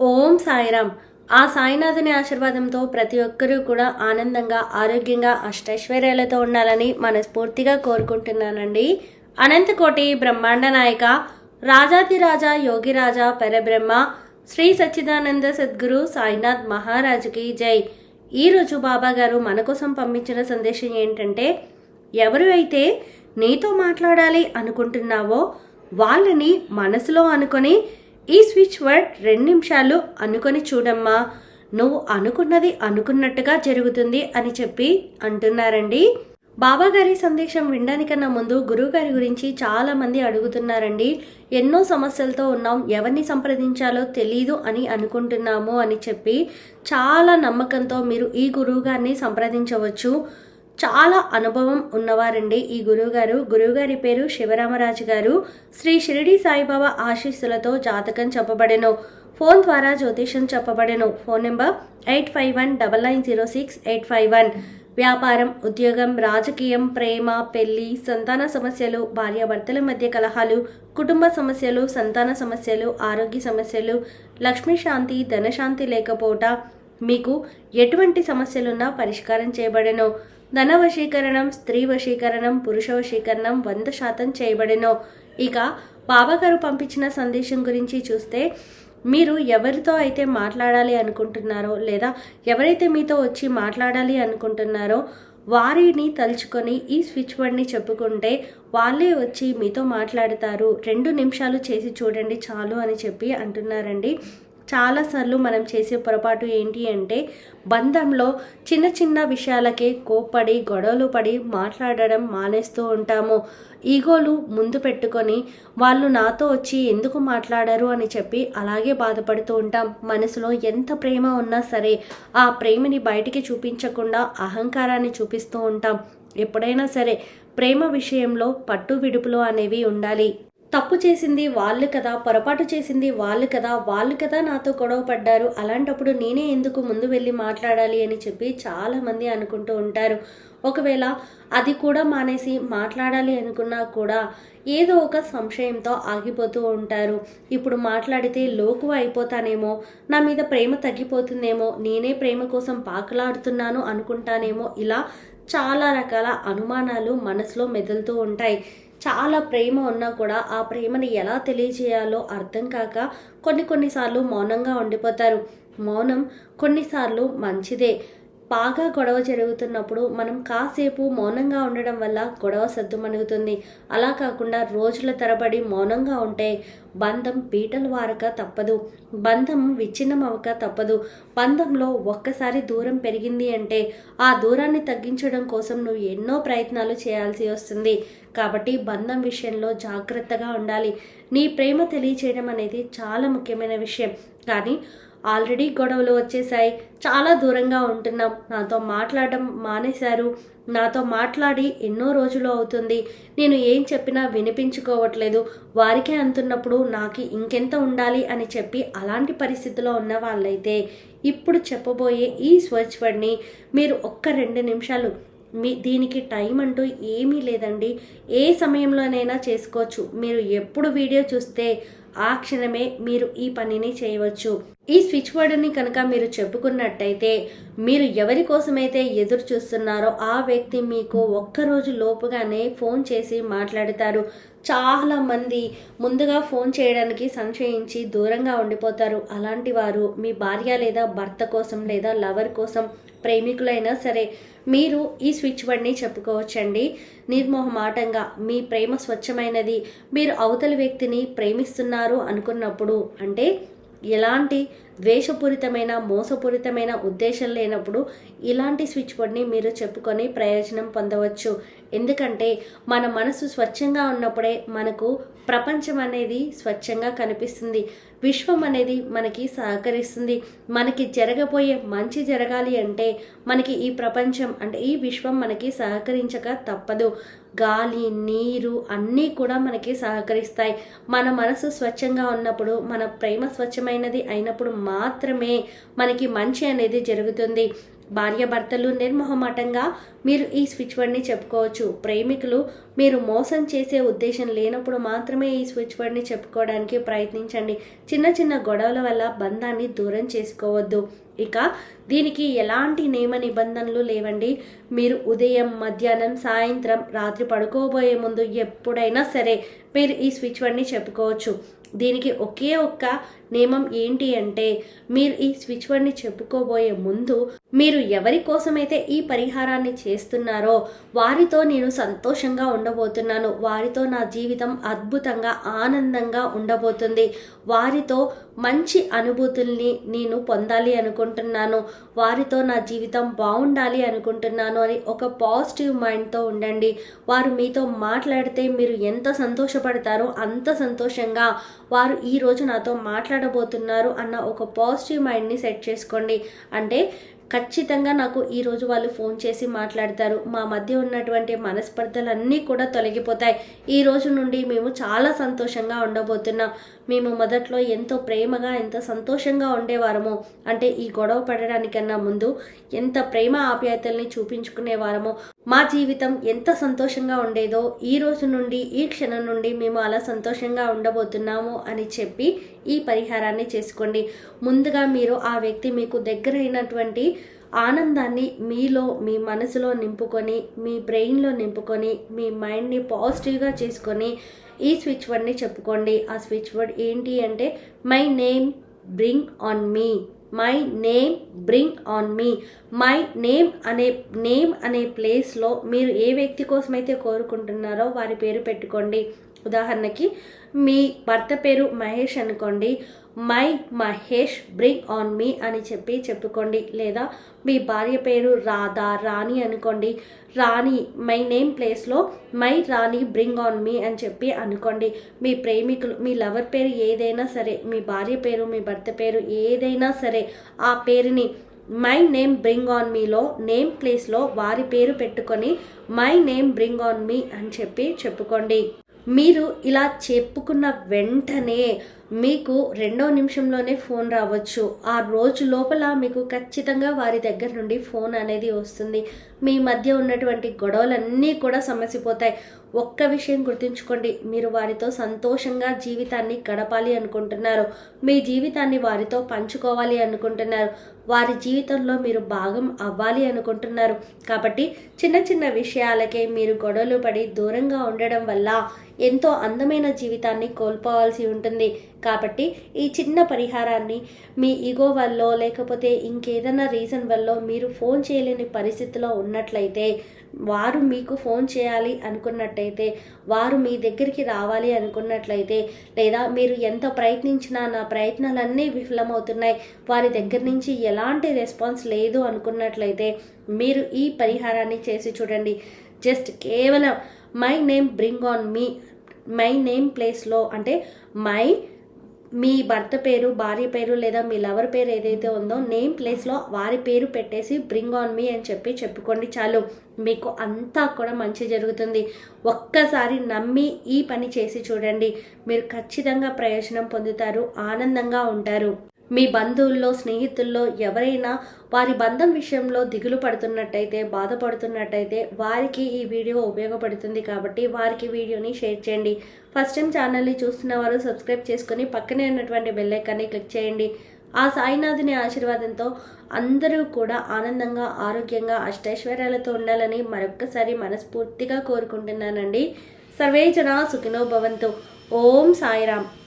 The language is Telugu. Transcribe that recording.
ఓం సాయిరామ్. ఆ సాయినాథుని ఆశీర్వాదంతో ప్రతి ఒక్కరూ కూడా ఆనందంగా ఆరోగ్యంగా అష్టైశ్వర్యాలతో ఉండాలని మనస్ఫూర్తిగా కోరుకుంటున్నానండి. అనంతకోటి బ్రహ్మాండ నాయక రాజాదిరాజా యోగిరాజా పరబ్రహ్మ శ్రీ సచ్చిదానంద సద్గురు సాయినాథ్ మహారాజుకి జై. ఈరోజు బాబా గారు మన కోసం పంపించిన సందేశం ఏంటంటే ఎవరు అయితే నీతో మాట్లాడాలి అనుకుంటున్నావో వాళ్ళని మనసులో అనుకొని ఈ స్విచ్ వర్డ్ రెండు నిమిషాలు అనుకొని చూడమ్మా. నువ్వు అనుకున్నది అనుకున్నట్టుగా జరుగుతుంది అని చెప్పి అంటున్నారండి. బాబాగారి సందేశం వినడానికన్నా ముందు గురువుగారి గురించి చాలామంది అడుగుతున్నారండి. ఎన్నో సమస్యలతో ఉన్నాం ఎవరిని సంప్రదించాలో తెలీదు అని అనుకుంటున్నాము అని చెప్పి చాలా నమ్మకంతో మీరు ఈ గురువు గారిని సంప్రదించవచ్చు. చాలా అనుభవం ఉన్నవారండి ఈ గురువుగారు. గురువుగారి పేరు శివరామరాజు గారు. శ్రీ షిరిడి సాయిబాబా ఆశీస్సులతో జాతకం చెప్పబడెను. ఫోన్ ద్వారా జ్యోతిషం చెప్పబడెను. Phone number eight five one double nine zero six eight five one. వ్యాపారం ఉద్యోగం రాజకీయం ప్రేమ పెళ్ళి సంతాన సమస్యలు భార్యాభర్తల మధ్య కలహాలు కుటుంబ సమస్యలు సంతాన సమస్యలు ఆరోగ్య సమస్యలు లక్ష్మీ శాంతి ధనశాంతి లేకపోవట మీకు ఎటువంటి సమస్యలున్నా పరిష్కారం చేయబడెను. ధన వశీకరణం స్త్రీ వశీకరణం పురుష వశీకరణం వంద శాతం చేయబడెను. ఇక బాబాగారు పంపించిన సందేశం గురించి చూస్తే మీరు ఎవరితో అయితే మాట్లాడాలి అనుకుంటున్నారో లేదా ఎవరైతే మీతో వచ్చి మాట్లాడాలి అనుకుంటున్నారో వారిని తలుచుకొని ఈ స్విచ్ బోర్డ్ని చెప్పుకుంటే వాళ్ళే వచ్చి మీతో మాట్లాడతారు. రెండు నిమిషాలు చేసి చూడండి చాలు అని చెప్పి అంటున్నారండి. చాలాసార్లు మనం చేసే పొరపాటు ఏంటి అంటే బంధంలో చిన్న చిన్న విషయాలకే కోప్పడి గొడవలు పడి మాట్లాడడం మానేస్తూ ఉంటాము. ఈగోలు ముందు పెట్టుకొని వాళ్ళు నాతో వచ్చి ఎందుకు మాట్లాడారు అని చెప్పి అలాగే బాధపడుతూ ఉంటాం. మనసులో ఎంత ప్రేమ ఉన్నా సరే ఆ ప్రేమని బయటికి చూపించకుండా అహంకారాన్ని చూపిస్తూ ఉంటాం. ఎప్పుడైనా సరే ప్రేమ విషయంలో పట్టు విడుపులు అనేవి ఉండాలి. తప్పు చేసింది వాళ్ళు కదా పొరపాటు చేసింది వాళ్ళు కదా వాళ్ళు కదా నాతో గొడవ పడ్డారు. అలాంటప్పుడు నేనే ఎందుకు ముందు వెళ్ళి మాట్లాడాలి అని చెప్పి చాలామంది అనుకుంటూ ఉంటారు. ఒకవేళ అది కూడా మానేసి మాట్లాడాలి అనుకున్నా కూడా ఏదో ఒక సంశయంతో ఆగిపోతూ ఉంటారు. ఇప్పుడు మాట్లాడితే లోకు అయిపోతానేమో నా మీద ప్రేమ తగ్గిపోతుందేమో నేనే ప్రేమ కోసం పాకలాడుతున్నాను అనుకుంటానేమో ఇలా చాలా రకాల అనుమానాలు మనసులో మెదులుతూ ఉంటాయి. చాలా ప్రేమ ఉన్నా కూడా ఆ ప్రేమని ఎలా తెలియజేయాలో అర్థం కాక కొన్ని కొన్నిసార్లు మౌనంగా ఉండిపోతారు. మౌనం కొన్నిసార్లు మంచిదే. బాగా గొడవ జరుగుతున్నప్పుడు మనం కాసేపు మౌనంగా ఉండడం వల్ల గొడవ సద్దుమణుగుతుంది. అలా కాకుండా రోజుల తరబడి మౌనంగా ఉంటే బంధం పీటలు వారక తప్పదు. బంధం విచ్ఛిన్నం అవ్వక తప్పదు. బంధంలో ఒక్కసారి దూరం పెరిగింది అంటే ఆ దూరాన్ని తగ్గించడం కోసం నువ్వు ఎన్నో ప్రయత్నాలు చేయాల్సి వస్తుంది. కాబట్టి బంధం విషయంలో జాగ్రత్తగా ఉండాలి. నీ ప్రేమ తెలియచేయడం అనేది చాలా ముఖ్యమైన విషయం. కానీ ఆల్రెడీ గొడవలు వచ్చేసాయి చాలా దూరంగా ఉంటున్నాం. నాతో మాట్లాడడం మానేశారు. నాతో మాట్లాడి ఎన్నో రోజులు అవుతుంది. నేను ఏం చెప్పినా వినిపించుకోవట్లేదు. వారికే అంటున్నప్పుడు నాకు ఇంకెంత ఉండాలి అని చెప్పి అలాంటి పరిస్థితిలో ఉన్న వాళ్ళైతే ఇప్పుడు చెప్పబోయే ఈ స్వచ్ వర్డ్ని మీరు ఒక్క రెండు నిమిషాలు మీ దీనికి టైం అంటూ ఏమీ లేదండి. ఏ సమయంలోనైనా చేసుకోవచ్చు. మీరు ఎప్పుడు వీడియో చూస్తే ఆ క్షణమే మీరు ఈ పనిని చేయవచ్చు. ఈ స్విచ్ వర్డ్ని కనుక మీరు చెప్పుకున్నట్టయితే మీరు ఎవరి కోసమైతే ఎదురు చూస్తున్నారో ఆ వ్యక్తి మీకు ఒక్కరోజు లోపుగానే ఫోన్ చేసి మాట్లాడతారు. చాలా మంది ముందుగా ఫోన్ చేయడానికి సంశయించి దూరంగా ఉండిపోతారు. అలాంటి వారు మీ భార్య లేదా భర్త కోసం లేదా లవర్ కోసం ప్రేమికులైనా సరే మీరు ఈ స్విచ్ వర్డ్ని చెప్పుకోవచ్చండి. నిర్మోహమాటంగా మీ ప్రేమ స్వచ్ఛమైనది మీరు అవతలి వ్యక్తిని ప్రేమిస్తున్నారు అనుకున్నప్పుడు అంటే ఎలాంటి ద్వేషపూరితమైన మోసపూరితమైన ఉద్దేశం లేనప్పుడు ఇలాంటి స్విచ్ బోర్డ్ని మీరు చెప్పుకొని ప్రయోజనం పొందవచ్చు. ఎందుకంటే మన మనసు స్వచ్ఛంగా ఉన్నప్పుడే మనకు ప్రపంచం అనేది స్వచ్ఛంగా కనిపిస్తుంది. విశ్వం అనేది మనకి సహకరిస్తుంది. మనకి జరగబోయే మంచి జరగాలి అంటే మనకి ఈ ప్రపంచం అంటే ఈ విశ్వం మనకి సహకరించక తప్పదు. గాలి నీరు అన్నీ కూడా మనకి సహకరిస్తాయి. మన మనసు స్వచ్ఛంగా ఉన్నప్పుడు మన ప్రేమ స్వచ్ఛమైనది అయినప్పుడు మాత్రమే మనకి మంచి అనేది జరుగుతుంది. భార్యాభర్తలు నిర్మోహమాటంగా మీరు ఈ స్విచ్ వర్డ్ని చెప్పుకోవచ్చు. ప్రేమికులు మీరు మోసం చేసే ఉద్దేశం లేనప్పుడు మాత్రమే ఈ స్విచ్ వర్డ్ని చెప్పుకోవడానికి ప్రయత్నించండి. చిన్న చిన్న గొడవల వల్ల బంధాన్ని దూరం చేసుకోవద్దు. ఇక దీనికి ఎలాంటి నియమ నిబంధనలు లేవండి. మీరు ఉదయం మధ్యాహ్నం సాయంత్రం రాత్రి పడుకోబోయే ముందు ఎప్పుడైనా సరే మీరు ఈ స్విచ్ వర్డ్ని చెప్పుకోవచ్చు. దీనికి ఒకే ఒక్క నియమం ఏంటి అంటే మీరు ఈ స్విచ్ వర్డ్ని చెప్పుకోబోయే ముందు మీరు ఎవరి కోసమైతే ఈ పరిహారాన్ని చేస్తున్నారో వారితో నేను సంతోషంగా ఉండబోతున్నాను. వారితో నా జీవితం అద్భుతంగా ఆనందంగా ఉండబోతుంది. వారితో మంచి అనుభూతుల్ని నేను పొందాలి అనుకుంటున్నాను. వారితో నా జీవితం బాగుండాలి అనుకుంటున్నాను అని ఒక పాజిటివ్ మైండ్తో ఉండండి. వారు మీతో మాట్లాడితే మీరు ఎంత సంతోషపడతారో అంత సంతోషంగా వారు ఈరోజు నాతో మాట్లాడబోతున్నారు అన్న ఒక పాజిటివ్ మైండ్ని సెట్ చేసుకోండి. అంటే ఖచ్చితంగా నాకు ఈరోజు వాళ్ళు ఫోన్ చేసి మాట్లాడతారు. మా మధ్య ఉన్నటువంటి మనస్పర్ధలన్నీ కూడా తొలగిపోతాయి. ఈ రోజు నుండి మేము చాలా సంతోషంగా ఉండబోతున్నాం. మేము మొదట్లో ఎంతో ప్రేమగా ఎంత సంతోషంగా ఉండేవారమో అంటే ఈ గొడవ పడడానికన్నా ముందు ఎంత ప్రేమ ఆప్యాయతల్ని చూపించుకునేవారమో మా జీవితం ఎంత సంతోషంగా ఉండేదో ఈ రోజు నుండి ఈ క్షణం నుండి మేము అలా సంతోషంగా ఉండబోతున్నాము అని చెప్పి ఈ పరిహారాన్ని చేసుకోండి. ముందుగా మీరు ఆ వ్యక్తి మీకు దగ్గరైనటువంటి ఆనందాన్ని మీలో మీ మనసులో నింపుకొని మీ బ్రెయిన్లో నింపుకొని మీ మైండ్ని పాజిటివ్గా చేసుకొని ఈ స్విచ్ వర్డ్ని చెప్పుకోండి. ఆ స్విచ్ వర్డ్ ఏంటి అంటే my name bring on me my name bring on me my name అనే నేమ్ అనే ప్లేస్లో మీరు ఏ వ్యక్తి కోసమైతే కోరుకుంటున్నారో వారి పేరు పెట్టుకోండి. ఉదాహరణకి మీ భర్త పేరు మహేష్ అనుకోండి my Mahesh bring on me అని చెప్పి చెప్పుకోండి. లేదా మీ భార్య పేరు రాధా రాణి అనుకోండి. రాణి మై నేమ్ ప్లేస్లో my Rani bring on me అని చెప్పి అనుకోండి. మీ ప్రేమికులు మీ లవర్ పేరు ఏదైనా సరే మీ భార్య పేరు మీ భర్త పేరు ఏదైనా సరే ఆ పేరుని మై నేమ్ బ్రింగ్ ఆన్ మీలో నేమ్ ప్లేస్లో వారి పేరు పెట్టుకొని my name bring on me అని చెప్పి చెప్పుకోండి. మీరు ఇలా చెప్పుకున్న వెంటనే మీకు రెండో నిమిషంలోనే ఫోన్ రావచ్చు. ఆ రోజు లోపల మీకు ఖచ్చితంగా వారి దగ్గర నుండి ఫోన్ అనేది వస్తుంది. మీ మధ్య ఉన్నటువంటి గొడవలన్నీ కూడా సమసిపోతాయి. ఒక్క విషయం గుర్తుంచుకోండి. మీరు వారితో సంతోషంగా జీవితాన్ని గడపాలి అనుకుంటున్నారు. మీ జీవితాన్ని వారితో పంచుకోవాలి అనుకుంటున్నారు. వారి జీవితంలో మీరు భాగం అవ్వాలి అనుకుంటున్నారు. కాబట్టి చిన్న చిన్న విషయాలకే మీరు గొడవలు పడి దూరంగా ఉండడం వల్ల ఎంతో అందమైన జీవితాన్ని కోల్పోవాల్సి ఉంటుంది. కాబట్టి ఈ చిన్న పరిహారాన్ని మీ ఈగో వల్ల లేకపోతే ఇంకేదైనా రీజన్ వల్ల మీరు ఫోన్ చేయలేని పరిస్థితిలో ఉన్నట్లయితే వారు మీకు ఫోన్ చేయాలి అనుకున్నట్టయితే వారు మీ దగ్గరికి రావాలి అనుకున్నట్లయితే లేదా మీరు ఎంత ప్రయత్నించినా నా ప్రయత్నాలన్నీ విఫలమవుతున్నాయి వారి దగ్గర నుంచి ఎలాంటి రెస్పాన్స్ లేదు అనుకున్నట్లయితే మీరు ఈ పరిహారాన్ని చేసి చూడండి. జస్ట్ కేవలం my name bring on me my name ప్లేస్లో అంటే మై మీ భర్త పేరు భార్య పేరు లేదా మీ లవర్ పేరు ఏదైతే ఉందో నేమ్ ప్లేస్లో వారి పేరు పెట్టేసి బ్రింగ్ ఆన్ మీ అని చెప్పి చెప్పుకోండి చాలు. మీకు అంతా కూడా మంచి జరుగుతుంది. ఒక్కసారి నమ్మి ఈ పని చేసి చూడండి. మీరు ఖచ్చితంగా ప్రయోజనం పొందుతారు ఆనందంగా ఉంటారు. మీ బంధువుల్లో స్నేహితుల్లో ఎవరైనా వారి బంధం విషయంలో దిగులు పడుతున్నట్టయితే బాధపడుతున్నట్టయితే వారికి ఈ వీడియో ఉపయోగపడుతుంది కాబట్టి వారికి వీడియోని షేర్ చేయండి. ఫస్ట్ టైం ఛానల్ని చూస్తున్న వారు సబ్స్క్రైబ్ చేసుకొని పక్కనే ఉన్నటువంటి బెల్లైకాన్ని క్లిక్ చేయండి. ఆ సాయినాథుని ఆశీర్వాదంతో అందరూ కూడా ఆనందంగా ఆరోగ్యంగా అష్టైశ్వర్యాలతో ఉండాలని మరొక్కసారి మనస్ఫూర్తిగా కోరుకుంటున్నానండి. సర్వే జన సుఖినో భవంతు. ఓం సాయిరామ్.